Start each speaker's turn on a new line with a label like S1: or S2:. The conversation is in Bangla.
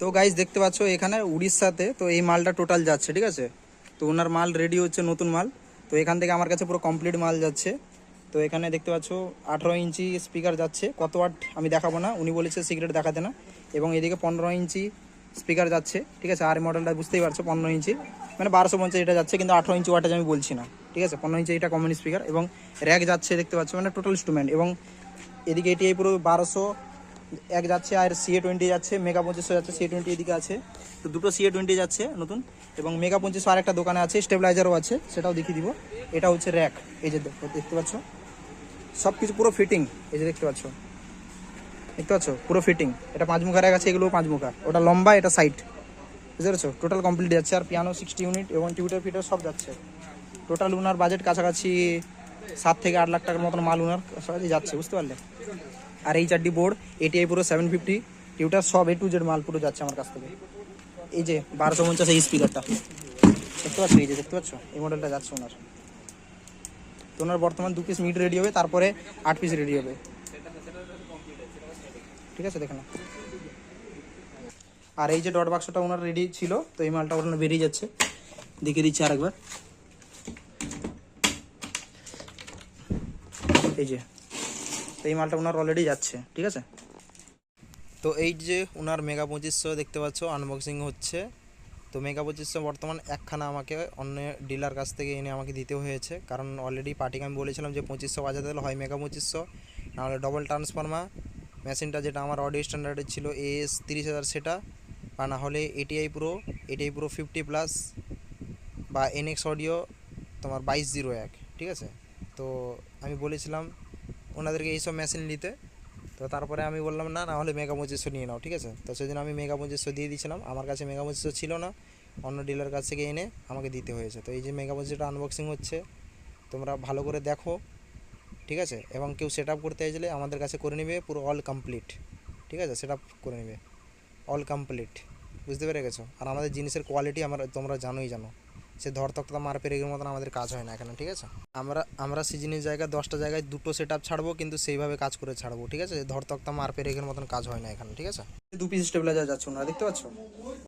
S1: তো গাইজ দেখতে পাচ্ছ এখানে উড়িষ্যাতে, তো এই মালটা টোটাল যাচ্ছে, ঠিক আছে? তো ওনার মাল রেডি হচ্ছে, নতুন মাল। তো এখান থেকে আমার কাছে পুরো কমপ্লিট মাল যাচ্ছে। তো এখানে দেখতে পাচ্ছ আঠেরো ইঞ্চি স্পিকার যাচ্ছে। কত ওয়াট আমি দেখাবো না, উনি বলেছে সিগারেট দেখাতে না। এবং এদিকে পনেরো ইঞ্চি স্পিকার যাচ্ছে, ঠিক আছে? আর মডেলটা বুঝতেই পারছ, পনেরো ইঞ্চি। মানে বারোশো পঞ্চাশ এটা যাচ্ছে, কিন্তু আঠেরো ইঞ্চি ওয়াটেজ আমি বলছি না, ঠিক আছে? পনেরো ইঞ্চি এটা কমন স্পিকার এবং র্যাক যাচ্ছে, দেখতে পাচ্ছ মানে টোটাল ইনস্ট্রুমেন্ট এবং এদিকে এটি পুরো বারোশো এক যাচ্ছে আর সিএ টোয়েন্টি যাচ্ছে মেগা পঁচিশশো যাচ্ছে সিএ টোয়েন্টি এদিকে আছে। তো দুটো সিএ টোয়েন্টি যাচ্ছে নতুন, এবং মেগা পঁচিশশো আর একটা দোকানে আছে স্টেবিলাইজারও আছে, সেটাও দেখিয়ে দিব। এটা হচ্ছে র্যাক এই যে দেখো, দেখতে পাচ্ছ? সব কিছু পুরো ফিটিং এই যে দেখতে পাচ্ছ? দেখতে পাচ্ছ? পুরো ফিটিং এটা পাঁচ মুখা র্যাক আছে এগুলো পাঁচ মুখা। ওটা লম্বা, এটা সাইড বুঝতে পেরেছ? টোটাল কমপ্লিট যাচ্ছে, আর পিয়ানো সিক্সটি ইউনিট এবং টিউটার ফিটার সব যাচ্ছে। টোটাল উনার বাজেট কাছাকাছি সাত থেকে আট লাখ টাকার মতন মাল উনার কাছাকাছি যাচ্ছে, বুঝতে পারলে? আর এই চারটি বোর্ড এটিআই পুরো সেভেন ফিফটি টিউটার সব এ টু জেড মাল পুরো যাচ্ছে আমার কাছ থেকে। এই যে বারোশো পঞ্চাশ এই স্পিকারটা দেখতে পাচ্ছ? এই যে দেখতে পাচ্ছ? এই মডেলটা যাচ্ছে ওনার। তো ওনার বর্তমান দু পিস মিড রেডি হবে, তারপরে আট পিস রেডি হবে। ঠিক আছে, দেখে না আর এই যে ডট বাক্সটা ওনার রেডি ছিল, তো এই মালটা ওনার বেরিয়ে যাচ্ছে। দেখে দিচ্ছি আরেকবার। এই যে এই মালটা ওনার অলরেডি যাচ্ছে, ঠিক আছে? তো এই যে ওনার মেগা পঁচিশশো দেখতে পাচ্ছ আনবক্সিং হচ্ছে। তো মেগা পঁচিশশো বর্তমান একখানা আমাকে অন্য ডিলার কাছ থেকে এনে আমাকে দিতে হয়েছে। কারণ অলরেডি পার্টিকে আমি বলেছিলাম যে পঁচিশশো বাজাতে হলে হয় মেগা পঁচিশশো নাহলে ডবল ট্রান্সফর্মার মেশিনটা যেটা আমার অডিও স্ট্যান্ডার্ডের ছিল এস তিরিশ হাজার সেটা, বা না হলে ATI pro ATI pro fifty plus বা এনএক্স অডিও তোমার বাইশ জিরো এক, ঠিক আছে? তো আমি বলেছিলাম ওনাদেরকে এইসব মেশিন নিতে। তো তারপরে আমি বললাম, না না হলে মেগা পঁচিশশো নিয়ে নাও, ঠিক আছে? তো সেদিন আমি মেগা পঁচিশশো দিয়ে দিয়েছিলাম। আমার কাছে মেগা পঁচিশশো ছিল না, অন্য ডিলার কাছ থেকে এনে আমাকে দিতে হয়েছে। তো এই যে মেগা পঁচিশটা আনবক্সিং হচ্ছে, তোমরা ভালো করে দেখো, ঠিক আছে? এবং কেউ সেট করতে চাইলে আমাদের কাছে করে নেবে, পুরো অল কমপ্লিট ঠিক আছে? সেট করে নেবে অল কমপ্লিট বুঝতে পেরে গেছো? আর আমাদের জিনিসের কোয়ালিটি আমরা, তোমরা জানোই জানো। সে ধরতক্তা মার পেরেগের মতন আমাদের কাজ হয় না এখানে, ঠিক আছে? আমরা আমরা সিজনের জায়গায় দশটা জায়গায় দুটো সেট আপ ছাড়বো, কিন্তু সেইভাবে কাজ করে ছাড়বো, ঠিক আছে? ধরতক্তা মার পেরেগের মতন কাজ হয় না এখানে, ঠিক আছে? দু পিস স্টেবিলাইজার যাচ্ছে ওনারা দেখতে পাচ্ছ?